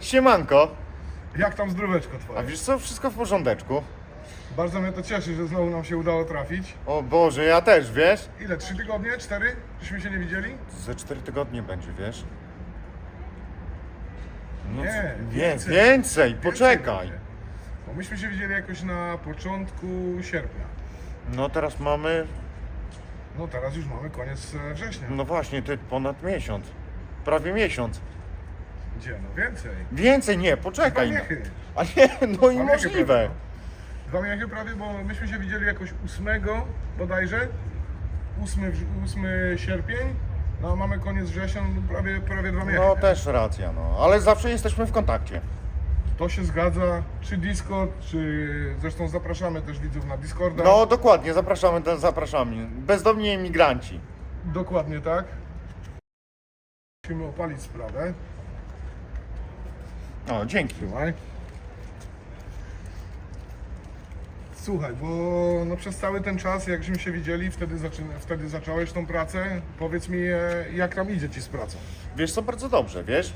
Siemanko. Jak tam zdróweczko A twoje? wiesz co, wszystko w porządeczku. Bardzo mnie to cieszy, że znowu nam się udało trafić. O Boże, ja też, wiesz? Ile? Trzy tygodnie? Cztery? Żeśmy się nie widzieli? Ze cztery tygodnie będzie, wiesz? No, Nie, co- więcej. więcej, poczekaj. będzie. Bo myśmy się widzieli jakoś na początku sierpnia. No teraz mamy, No teraz już mamy koniec e, września. no właśnie, ty ponad miesiąc. Prawie miesiąc. Gdzie? No więcej. Więcej nie, poczekaj. Dwa miechy. A nie, no i możliwe. Dwa miechy prawie, bo myśmy się widzieli jakoś 8 bodajże. 8, wrz- 8 sierpień. No a mamy koniec września, no prawie, prawie dwa miechy. No też racja, no. Ale zawsze jesteśmy w kontakcie. To się zgadza, czy Discord, czy zresztą zapraszamy też widzów na Discorda. No dokładnie, zapraszamy, zapraszamy. Bezdomni emigranci. Dokładnie tak. Musimy opalić sprawę. O, dzięki. Słuchaj. Słuchaj, bo no przez cały ten czas, jak żeśmy się widzieli, wtedy, zaczyna, wtedy zacząłeś tą pracę. Powiedz mi, e, jak tam idzie ci z pracą? Wiesz co, bardzo dobrze, wiesz?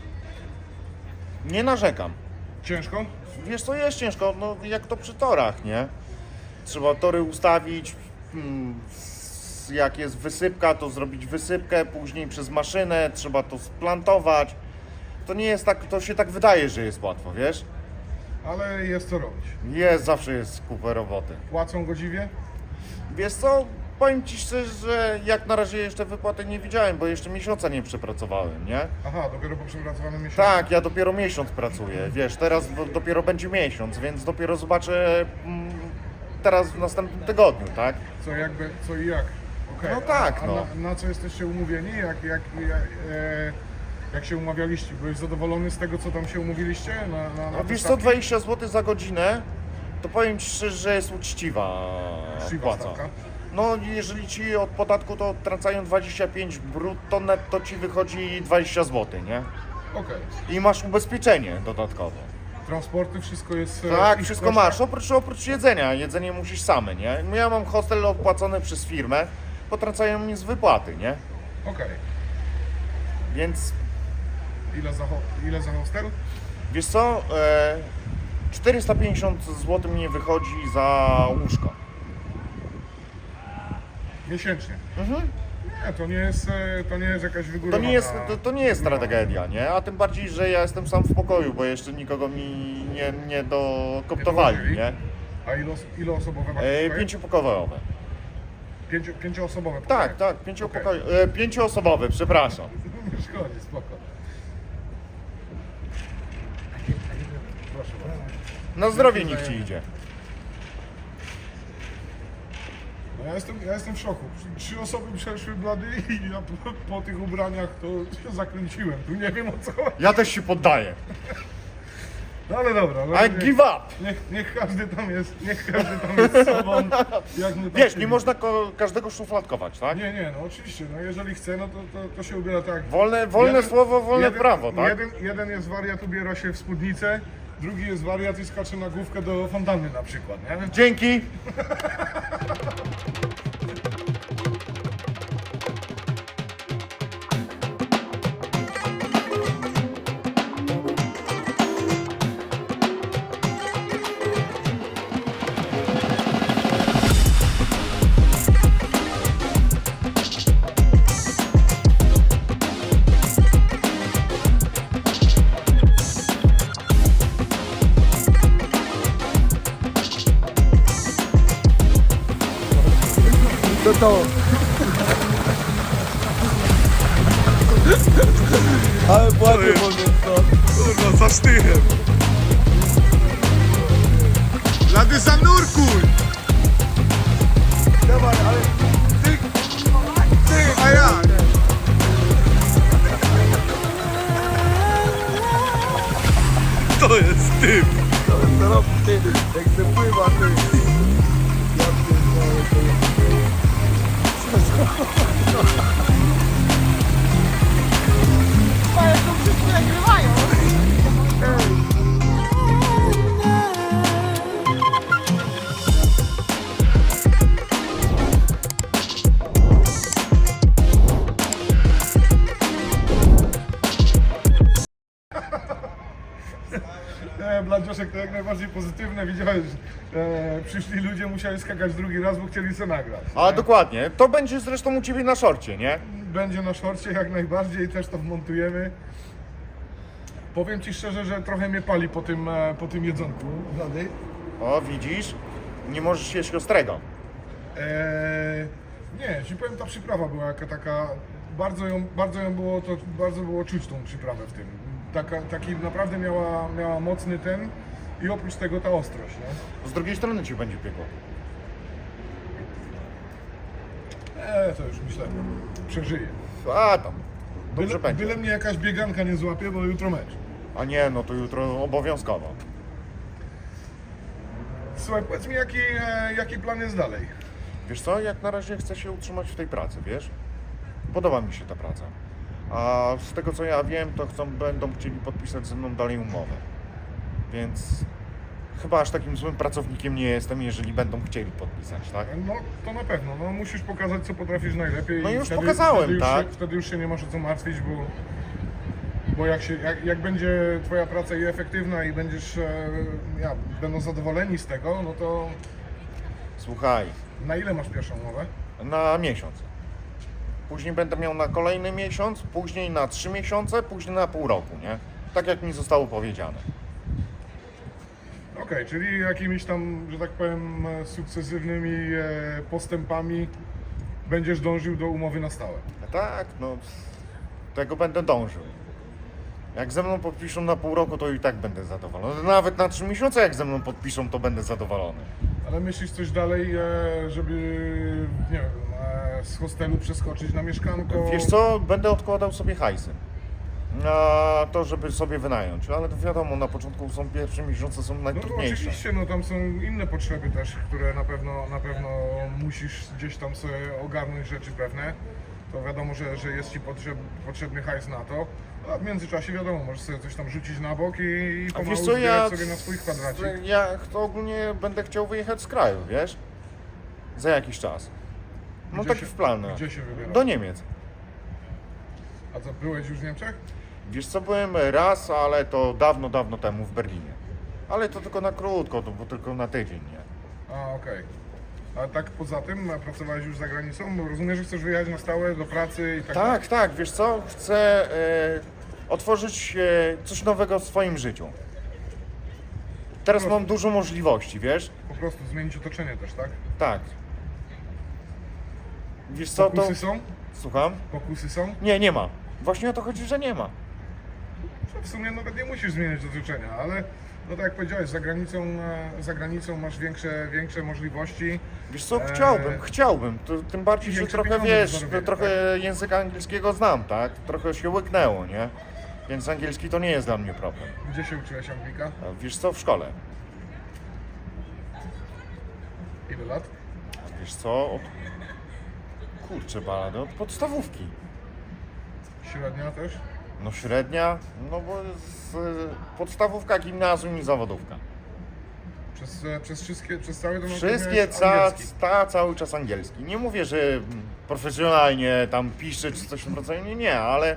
Nie narzekam. Ciężko? Wiesz co, jest ciężko, no jak to przy torach, nie? Trzeba tory ustawić, mm, s- jak jest wysypka, to zrobić wysypkę, później przez maszynę, trzeba to splantować. To nie jest tak, to się tak wydaje, że jest łatwo, wiesz? Ale jest co robić. Jest, zawsze jest kupę roboty. Płacą godziwie? Wiesz co, powiem Ci szczerze, że jak na razie jeszcze wypłaty nie widziałem, bo jeszcze miesiąca nie przepracowałem, nie? Aha, dopiero po przepracowanym miesiącu. Tak, ja dopiero miesiąc pracuję, wiesz, teraz w- dopiero będzie miesiąc, więc dopiero zobaczę mm, teraz w następnym tygodniu, tak? Co jakby, co i jak. Okej, No tak, a, a no. Na, na co jesteście umówieni? Jak, jak, jak, e, jak się umawialiście? Byłeś zadowolony z tego, co tam się umówiliście? Na, na, na No te wiesz co, stawki? 20 zł za godzinę, to powiem Ci szczerze, że jest uczciwa Uczciwa płaca. stawka? No jeżeli Ci od podatku to odtrącają 25 brutto, netto Ci wychodzi 20 zł, nie? Okej. I masz ubezpieczenie dodatkowe. Transporty, wszystko jest... e, Tak, ich wszystko masz, oprócz, oprócz jedzenia. Jedzenie musisz same, nie? Ja mam hostel opłacony przez firmę, potrącają mi z wypłaty, nie? Okej. Więc Ile, za, ile za hostel? wiesz co, e, 450 zł mi wychodzi za łóżko. Miesięcznie. Mhm. Nie, to nie jest, e, to nie jest jakaś To wygórowana... nie jest, to, to nie jest tragedia, nie? A tym bardziej, że ja jestem sam w pokoju, bo jeszcze nikogo mi nie, nie dokoptowali, nie? A ile, os- ile osobowe macie E, pokoje? pięciopokojowe. Pięcio, pięcioosobowe Tak, pokoje? tak, pięciopokoju, e, pięcioosobowe, przepraszam. Nie szkodzi, spoko. Proszę bardzo. Na zdrowie niech Ci idzie. No ja jestem, ja jestem w szoku. Trzy osoby przeszły blady i ja po, po tych ubraniach to się zakręciłem. Tu nie wiem o co. chodzi. Ja też się poddaję. No ale dobra. No, I niech, give up! niech, niech każdy tam jest, niech każdy tam jest sobą. Jak tak Wiesz, się- nie można ko- każdego szufladkować, tak? Nie, nie, no oczywiście. No jeżeli chce, no to, to, to się ubiera tak. Wolne, wolne Jeden- słowo, wolne jeden, prawo, tak? Jeden, jeden jest wariat, ubiera się w spódnicę, drugi jest wariat i skacze na główkę do fontanny na przykład, nie? Dzięki! To jest typ. to jest rob, ty, jak się pływa, ty. Ja pierdolę, to jest... Ale to wszyscy nagrywają. To jak najbardziej pozytywne, widziałeś, e, przyszli ludzie, musieli skakać drugi raz, bo chcieli se nagrać. A dokładnie, to będzie zresztą u Ciebie na szorcie, nie? Będzie na szorcie jak najbardziej, też to wmontujemy. Powiem Ci szczerze, że trochę mnie pali po tym, e, po tym jedzonku, Wlady. O, widzisz? Nie możesz jeść ostrego. Eee, nie, ci powiem, ta przyprawa była jaka taka, bardzo ją, bardzo ją było, to bardzo było czuć tą przyprawę w tym. Taka, taki naprawdę miała, miała mocny ten i oprócz tego ta ostrość, nie? Z drugiej strony Ci będzie piekło. Eee, to już myślę, przeżyję. A tam, dobrze Byle, będzie. byle mnie jakaś bieganka nie złapie, bo jutro mecz. A nie, no to jutro obowiązkowo. Słuchaj, powiedz mi, jaki, e, jaki plan jest dalej? Wiesz co, jak na razie chcę się utrzymać w tej pracy, wiesz? Podoba mi się ta praca. A z tego co ja wiem, to chcą, będą chcieli podpisać ze mną dalej umowę. Więc chyba aż takim złym pracownikiem nie jestem, jeżeli będą chcieli podpisać, tak? No, to na pewno, no musisz pokazać, co potrafisz najlepiej. No i już wtedy, pokazałem, wtedy już tak? Się, wtedy już się nie masz o co martwić, bo, bo jak, się, jak, jak będzie Twoja praca i efektywna i będziesz, e, ja, będą zadowoleni z tego, no to Słuchaj, na ile masz pierwszą umowę? na miesiąc. Później będę miał na kolejny miesiąc, później na trzy miesiące, później na pół roku, nie? Tak jak mi zostało powiedziane. Okej, czyli jakimiś tam, że tak powiem, sukcesywnymi e, postępami będziesz dążył do umowy na stałe. Tak, no tego będę dążył. Jak ze mną podpiszą na pół roku, to i tak będę zadowolony. Nawet na trzy miesiące, jak ze mną podpiszą, to będę zadowolony. Ale myślisz coś dalej, e, żeby, nie wiem, e, z hostelu przeskoczyć na mieszkanko? Wiesz co, będę odkładał sobie hajsy. Na to, żeby sobie wynająć. Ale to wiadomo, na początku są pierwsze miesiące są No to najtrudniejsze. oczywiście, no tam są inne potrzeby też, które na pewno, na pewno musisz gdzieś tam sobie ogarnąć rzeczy pewne. To wiadomo, że, że jest Ci potrzeb, potrzebny hajs na to. A w międzyczasie wiadomo, możesz sobie coś tam rzucić na bok i, i A pomału wiesz co, ja, sobie na swój kwadracik. ja to ogólnie będę chciał wyjechać z kraju, wiesz? Za jakiś czas. No Gdzie taki się- w plan. Gdzie się wybierasz? Do Niemiec. A co, byłeś już w Niemczech? Wiesz co, byłem raz, ale to dawno, dawno temu w Berlinie. Ale to tylko na krótko, to było tylko na tydzień, nie? A, okej. A tak poza tym, a pracowałeś już za granicą? Bo rozumiem, że chcesz wyjechać na stałe do pracy i tak dalej. Tak, tak, wiesz co, chcę e, otworzyć e, coś nowego w swoim życiu. Teraz mam dużo możliwości, wiesz? Po prostu zmienić otoczenie też, tak? Tak. Wiesz co, to... Pokusy są? Słucham? Pokusy są? Nie, nie ma. Właśnie o to chodzi, że nie ma. W sumie nawet nie musisz zmieniać otoczenia, ale no tak jak powiedziałeś, za granicą, e, za granicą masz większe, większe możliwości. Wiesz co, Eee. chciałbym, chciałbym. Tym bardziej, że trochę wiesz, trochę języka angielskiego znam, tak? Trochę się łyknęło, nie? Więc angielski to nie jest dla mnie problem. Gdzie się uczyłeś Anglika? Wiesz co, w szkole. Ile lat? Wiesz co, od... Kurczę, balady, od podstawówki. Średnia też? No średnia, no bo z, podstawówka, gimnazjum i zawodówka. Przez, e, przez wszystkie, przez cały okres Wszystkie, ca, ta, cały czas angielski. Nie mówię, że profesjonalnie tam piszę czy coś w tym rodzaju, nie, nie, ale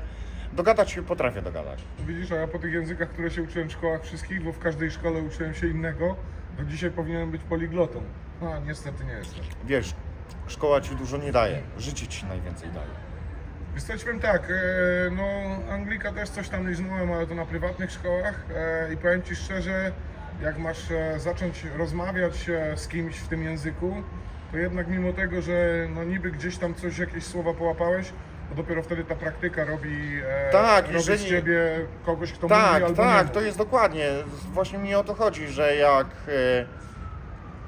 dogadać się potrafię dogadać. Widzisz, a ja po tych językach, które się uczyłem w szkołach wszystkich, bo w każdej szkole uczyłem się innego, to dzisiaj powinienem być poliglotą. A niestety nie jestem. Wiesz, szkoła ci dużo nie daje, życie ci najwięcej daje. Wiesz co, ci powiem tak, e, no Anglika też coś tam liznąłem, ale to na prywatnych szkołach e, i powiem Ci szczerze, jak masz e, zacząć rozmawiać z kimś w tym języku, to jednak mimo tego, że no niby gdzieś tam coś, jakieś słowa połapałeś, to dopiero wtedy ta praktyka robi, Tak, robi jeżeli- z Ciebie kogoś, kto mówi Tak, albo tak, nie to mówi. jest dokładnie. Właśnie mi o to chodzi, że jak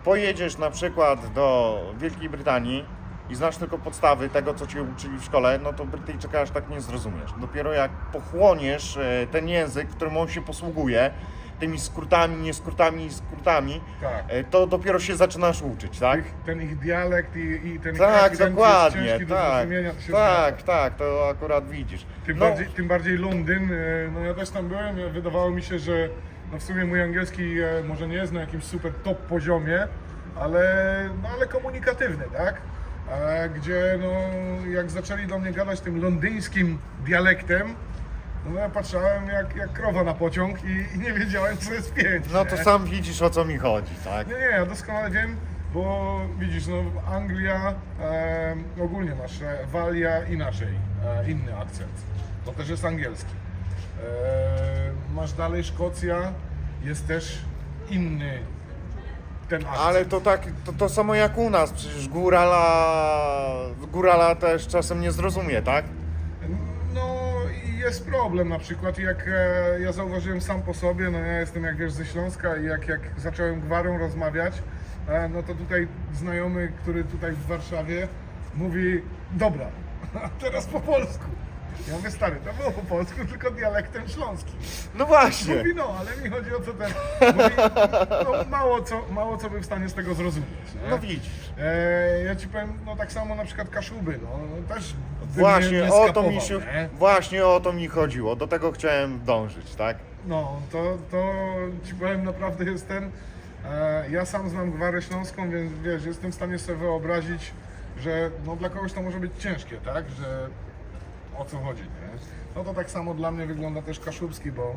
pojedziesz na przykład do Wielkiej Brytanii i znasz tylko podstawy tego, co cię uczyli w szkole, no to Brytyjczyka aż tak nie zrozumiesz. Dopiero jak pochłoniesz e, ten język, którym on się posługuje, tymi skrótami, nie skrótami, skrótami, Tak. e, to dopiero się zaczynasz uczyć, tak? Ich, ten ich dialekt i, i ten ich Tak, jest dokładnie, tak, tak, tak, to akurat widzisz. Tym, No, bardziej, tym bardziej Londyn, e, no ja też tam byłem, wydawało mi się, że no w sumie mój angielski może nie jest na jakimś super top poziomie, ale, no ale komunikatywny, tak? Gdzie no, jak zaczęli do mnie gadać tym londyńskim dialektem, No ja patrzałem jak, jak krowa na pociąg i, i nie wiedziałem co jest pięć. No to nie? sam widzisz o co mi chodzi, tak? Nie, nie, ja doskonale wiem, bo widzisz, no Anglia, e, ogólnie masz e, Walia inaczej, e, inny akcent. To też jest angielski. E, masz dalej Szkocja, jest też inny ten akcent. Ale to tak, to, to samo jak u nas, przecież górala, górala też czasem nie zrozumie, tak? No i jest problem na przykład, jak e, ja zauważyłem sam po sobie, no ja jestem jak wiesz ze Śląska i jak, jak zacząłem gwarą rozmawiać, e, no to tutaj znajomy, który tutaj w Warszawie mówi, dobra, teraz po polsku. Ja mówię, stary, to było po polsku, tylko dialektem śląskim. No właśnie. Mówi, no, ale mi chodzi o co ten, mówi, no, mało, co, mało co był w stanie z tego zrozumieć. Nie? No widzisz. E, ja ci powiem, no tak samo na przykład Kaszuby, no, no też bym nie- Właśnie nie o to mi się, nie? właśnie o to mi chodziło, do tego chciałem dążyć, tak? No, to, to ci powiem naprawdę jest ten. E, ja sam znam gwarę śląską, więc wiesz, jestem w stanie sobie wyobrazić, że no, dla kogoś to może być ciężkie, tak? Że o co chodzi, nie? No to tak samo dla mnie wygląda też Kaszubski, bo e,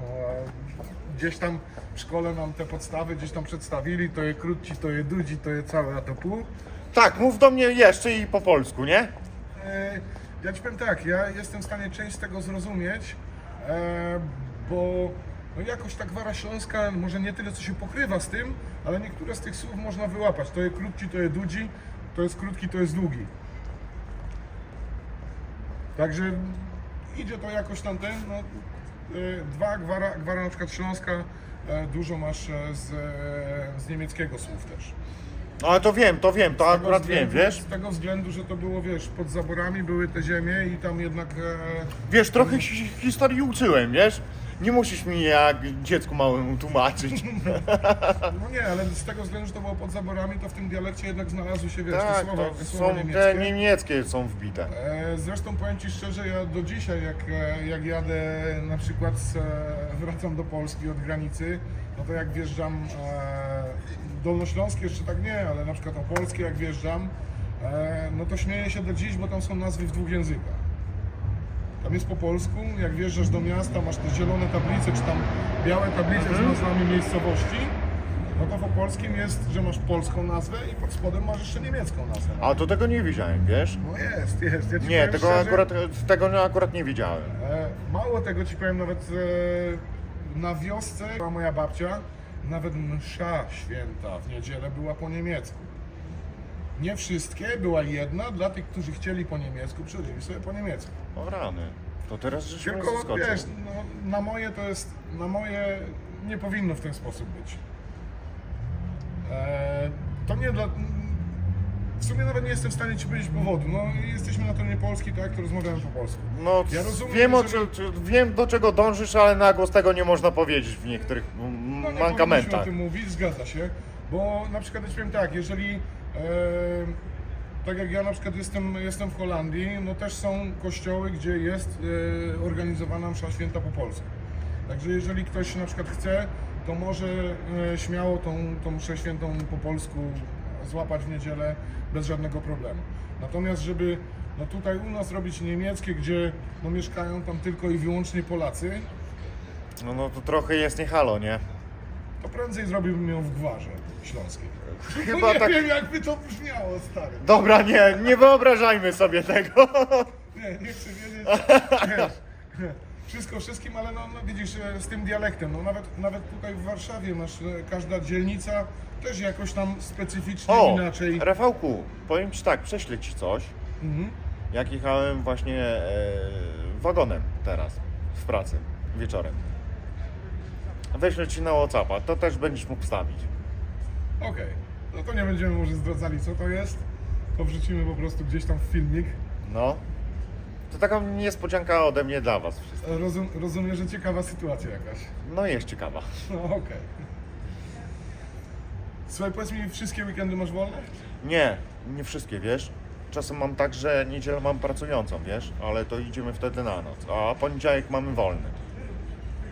gdzieś tam w szkole nam te podstawy gdzieś tam przedstawili, to je krótci, to je dudzi, to je całe, a to pół. Tak, mów do mnie jeszcze i po polsku, nie? E, Ja ci powiem tak, ja jestem w stanie część z tego zrozumieć, e, bo no jakoś ta gwara śląska, może nie tyle co się pokrywa z tym, ale niektóre z tych słów można wyłapać. To jest krótki, to jest dudzi, to jest krótki, to jest długi. Także idzie to jakoś tam ten, no, e, dwa, gwara, gwara na przykład śląska, e, dużo masz e, z, z niemieckiego słów też. No ale to wiem, to wiem, to akurat wiem, względu- wiesz? Z tego względu, że to było, wiesz, pod zaborami były te ziemie i tam jednak... E, Wiesz, trochę hi- historii uczyłem, wiesz? Nie musisz mi jak dziecku małemu tłumaczyć. no nie, ale z tego względu, że to było pod zaborami, to w tym dialekcie jednak znalazły się, wiesz, te Tak, słowa, to te słowa są niemieckie. te niemieckie są wbite. E, Zresztą powiem Ci szczerze, ja do dzisiaj, jak, e, jak jadę na przykład, z, e, wracam do Polski od granicy, no to jak wjeżdżam, e, dolnośląskie jeszcze tak nie, ale na przykład opolskie jak wjeżdżam, e, no to śmieję się do dziś, bo tam są nazwy w dwóch językach. Tam jest po polsku, jak wjeżdżasz do miasta, masz te zielone tablice, czy tam białe tablice z nazwami miejscowości, no to w polskim jest, że masz polską nazwę i pod spodem masz jeszcze niemiecką nazwę. A to tego nie widziałem, wiesz? No jest, jest. Ja ci Nie, powiem tego szczerze, akurat, tego akurat nie widziałem. E, Mało tego ci powiem, nawet e, na wiosce była moja babcia, nawet msza święta w niedzielę była po niemiecku. Nie wszystkie, była jedna dla tych, którzy chcieli po niemiecku, przychodzili sobie po niemiecku. O rany. To teraz żeśmy Tylko zaskoczył. wiesz, no, na moje to jest, na moje nie powinno w ten sposób być. E, to nie dla... W sumie nawet nie jestem w stanie ci powiedzieć powodu. No jesteśmy na terenie Polski, tak, to rozmawiamy po polsku. No, Ja rozumiem, wiem, o, czy, czy, wiem do czego dążysz, ale na głos tego nie można powiedzieć w niektórych m- No nie powinniśmy mankamentach. o tym mówić, zgadza się, bo na przykład ja ci powiem tak, jeżeli e, tak jak ja na przykład jestem, jestem w Holandii, no też są kościoły, gdzie jest e, organizowana msza święta po polsku. Także jeżeli ktoś na przykład chce, to może e, śmiało tą, tą mszę świętą po polsku złapać w niedzielę bez żadnego problemu. Natomiast żeby no tutaj u nas robić niemieckie, gdzie no mieszkają tam tylko i wyłącznie Polacy, No, no to trochę jest nie halo, nie? To prędzej zrobiłbym ją w gwarze śląskiej. Chyba nie tak. wiem jakby to brzmiało, stary. Dobra, nie, nie wyobrażajmy sobie tego. Nie, nie chcę wiedzieć. Wiesz, wszystko wszystkim, ale no, no widzisz, e, z tym dialektem, no nawet, nawet tutaj w Warszawie masz, e, każda dzielnica też jakoś tam specyficznie O, inaczej. Rafałku, powiem Ci tak, prześlę Ci coś. Mhm. Jak jechałem właśnie e, wagonem teraz w pracy wieczorem. Weźlę Ci na Whatsappa, to też będziesz mógł wstawić. Okej, no to nie będziemy może zdradzali co to jest, to wrzucimy po prostu gdzieś tam w filmik. No. To taka niespodzianka ode mnie dla Was wszystkich. E, Rozum, rozumiem, że ciekawa sytuacja jakaś. No jest ciekawa. No okej. Słuchaj, powiedz mi, wszystkie weekendy masz wolne? Nie, nie wszystkie, wiesz? Czasem mam tak, że niedzielę mam pracującą, wiesz? Ale to idziemy wtedy na noc, a poniedziałek mamy wolny.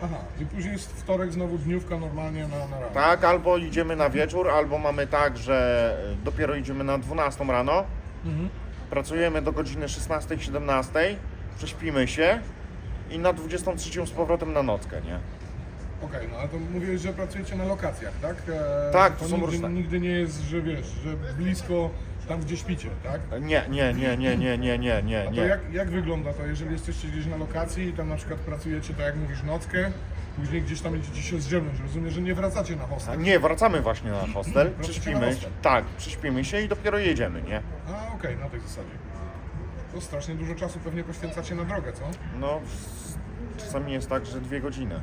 Aha, i później jest wtorek znowu dniówka normalnie na, na rano. Tak, albo idziemy na wieczór, albo mamy tak, że dopiero idziemy na 12 rano, Mhm. pracujemy do godziny 16-17, prześpimy się i na 23 z powrotem na nockę, nie? Okej, no ale to mówiłeś, że pracujecie na lokacjach, tak? E, Tak, to to są nigdy, różne. nigdy nie jest, że wiesz, że blisko tam gdzie śpicie, tak? Nie, nie, nie, nie, nie, nie, nie, nie, A to nie. jak, jak wygląda to, jeżeli jesteście gdzieś na lokacji i tam na przykład pracujecie, tak jak mówisz, nockę, później gdzieś tam będziecie się zdzielnąć, rozumiem, że nie wracacie na A hostel? Nie, wracamy właśnie na hostel, Wracacie na prześpimy, hostel. tak, prześpimy się i dopiero jedziemy, nie? A okej, na tej zasadzie. To strasznie dużo czasu pewnie poświęcacie na drogę, co? No, s- czasami jest tak, że dwie godziny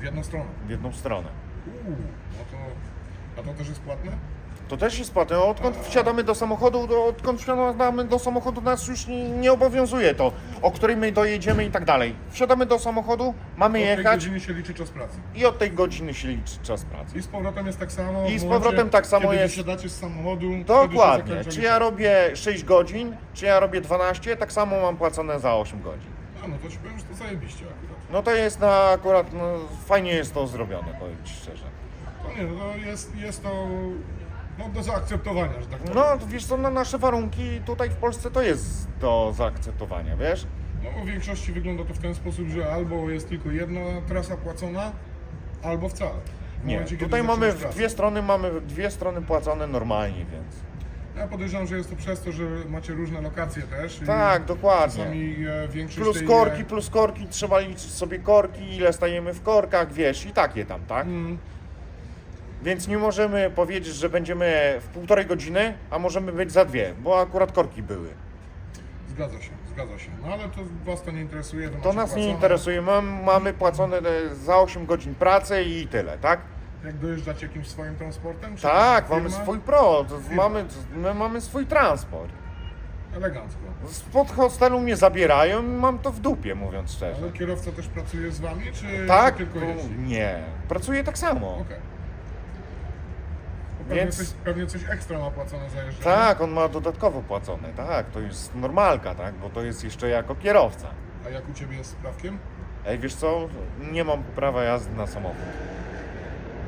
W jedną stronę. w jedną stronę. Uuu, no to... A to też jest płatne? To też jest płatne. Odkąd wsiadamy do samochodu, do, odkąd wsiadamy do samochodu, nas już nie, nie obowiązuje to, o której my dojedziemy i tak dalej. Wsiadamy do samochodu, mamy Od tej jechać godziny się liczy czas pracy. i od tej godziny się liczy czas pracy. I z powrotem jest tak samo. I w z momencie, powrotem tak samo kiedy jest. wysiadacie z samochodu. wtedy się Dokładnie. Czy liczba. ja robię 6 godzin, czy ja robię 12, tak samo mam płacone za 8 godzin. A no to ci powiem, że to zajebiście akurat. No to jest na akurat, no, fajnie jest to zrobione, powiem Ci szczerze. To nie, no to jest, jest to no, do zaakceptowania, że tak powiem. No, wiesz co, na nasze warunki tutaj w Polsce to jest do zaakceptowania, wiesz? No, w większości wygląda to w ten sposób, że albo jest tylko jedna trasa płacona, albo wcale. W Nie, momencie, kiedy tutaj mamy zaczynasz w dwie strony, mamy dwie strony płacone normalnie, więc... Ja podejrzewam, że jest to przez to, że macie różne lokacje też. i Tak, dokładnie. Czasami e, większość Plus tej, korki, e, plus korki, trzeba liczyć sobie korki, ile stajemy w korkach, wiesz, i takie tam, tak? Mm, Więc nie możemy powiedzieć, że będziemy w półtorej godziny, a możemy być za dwie, bo akurat korki były. zgadza się, zgadza się. No ale to was to nie interesuje. To macie nas nie płacone. interesuje, Mam, mamy płacone e, za 8 godzin pracy i tyle, tak? Jak dojeżdżacie jakimś swoim transportem? Czy Tak, firma? mamy swój pro, to mamy, my mamy swój transport. Elegancko. Spod hostelu mnie zabierają i mam to w dupie, mówiąc szczerze. Ale kierowca też pracuje z wami, czy Tak? czy tylko To- jeździ? Nie, pracuję tak samo. Okej. Pewnie, Więc- coś, pewnie coś ekstra ma płacone za jeżdżenie. Tak, on ma dodatkowo płacone, tak, to jest normalka, tak, bo to jest jeszcze jako kierowca. A jak u Ciebie jest z prawkiem? Ej, wiesz co, nie mam prawa jazdy na samochód.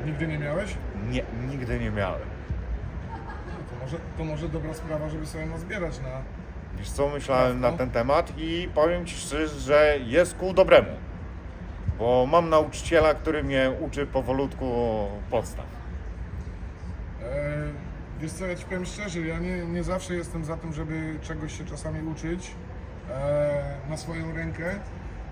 Nigdy nie miałeś? Nie, nigdy nie miałem. No to, może, to może dobra sprawa, żeby sobie nazbierać na... Wiesz co, myślałem na ten temat i powiem Ci szczerze, że jest ku dobremu. Bo mam nauczyciela, który mnie uczy powolutku podstaw. E, wiesz co, ja Ci powiem szczerze, ja nie, nie zawsze jestem za tym, żeby czegoś się czasami uczyć e, na swoją rękę,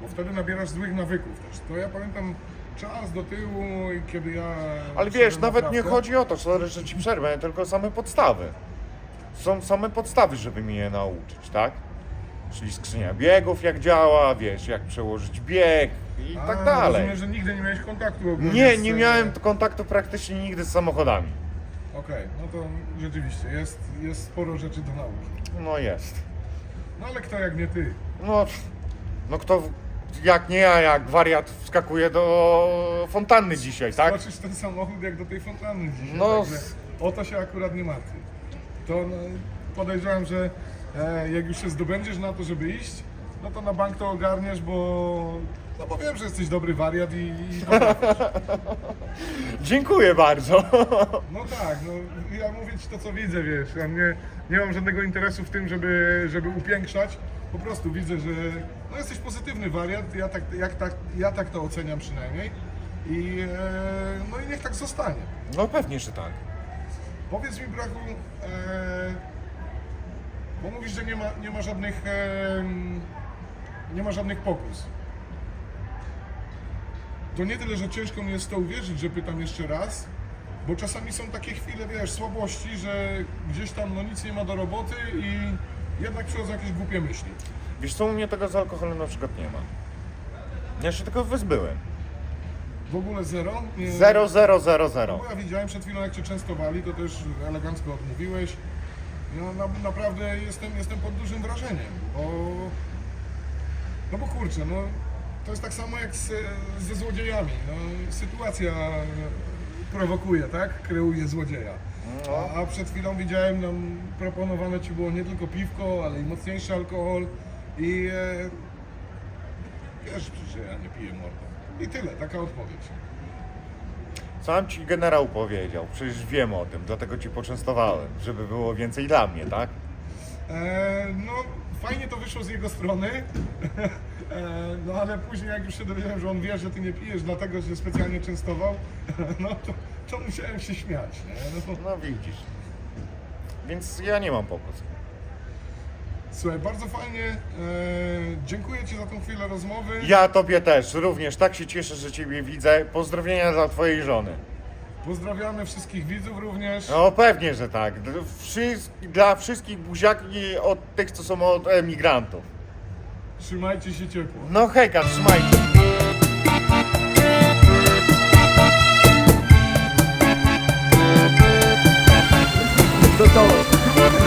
bo wtedy nabierasz złych nawyków też. To ja pamiętam czas do tyłu, i kiedy ja... Ale wiesz, na nawet nie chodzi o to, sorry, że Ci przerwę, tylko same podstawy. Są same podstawy, żeby mnie je nauczyć, tak? Czyli skrzynia biegów, jak działa, wiesz, jak przełożyć bieg i A, tak dalej. Rozumiem, że nigdy nie miałeś kontaktu ogólnie Nie, nie miałem kontaktu praktycznie nigdy z samochodami. Okej, no to rzeczywiście jest, jest sporo rzeczy do nauki. No jest. No ale kto jak nie ty? No, no kto, jak nie ja, jak wariat wskakuje do fontanny dzisiaj, tak? Zobaczysz ten samochód jak do tej fontanny dzisiaj. No, Także o to się akurat nie martwię. To no, podejrzewam, że e, jak już się zdobędziesz na to, żeby iść, no to na bank to ogarniesz, bo no bo wiem, że jesteś dobry wariat i, i Dziękuję bardzo. no tak, no ja mówię ci to co widzę, wiesz, ja nie, nie mam żadnego interesu w tym, żeby, żeby upiększać, po prostu widzę, że no jesteś pozytywny wariat, ja tak, jak tak, ja tak to oceniam przynajmniej i e, no i niech tak zostanie. No pewnie, że tak. Powiedz mi, Brachu, e, bo mówisz, że nie ma, nie ma żadnych e, nie ma żadnych pokus. To nie tyle, że ciężko mi jest to uwierzyć, że pytam jeszcze raz, bo czasami są takie chwile, wiesz, słabości, że gdzieś tam no nic nie ma do roboty i jednak przychodzą jakieś głupie myśli. Wiesz co, u mnie tego z alkoholem na przykład nie ma. Ja się tylko wyzbyłem. W ogóle zero? Nie, Zero, zero, zero, zero. Bo ja widziałem przed chwilą, jak Cię częstowali, to też elegancko odmówiłeś. No na, naprawdę jestem, jestem pod dużym wrażeniem, bo... No bo kurczę, no to jest tak samo jak z, ze złodziejami. No, sytuacja prowokuje, tak? Kreuje złodzieja. A, a przed chwilą widziałem, no, proponowane Ci było nie tylko piwko, ale i mocniejszy alkohol i... E, wiesz, że ja nie piję mordą. I tyle, taka odpowiedź. Sam ci generał powiedział, przecież wiem o tym, dlatego ci poczęstowałem, żeby było więcej dla mnie, tak? E, no, fajnie to wyszło z jego strony. E, No ale później jak już się dowiedziałem, że on wie, że ty nie pijesz, dlatego że specjalnie częstował, no to, to musiałem się śmiać, nie? No, No widzisz. Więc ja nie mam pokus. słuchaj, bardzo fajnie, e, dziękuję Ci za tą chwilę rozmowy. Ja tobie też, również tak się cieszę, że ciebie widzę. Pozdrowienia dla twojej żony. Pozdrawiamy wszystkich widzów również. No pewnie, że tak. Dla wszystk- Dla wszystkich buziaki od tych, co są od emigrantów. Trzymajcie się ciepło. No hejka, trzymajcie. Do dołu.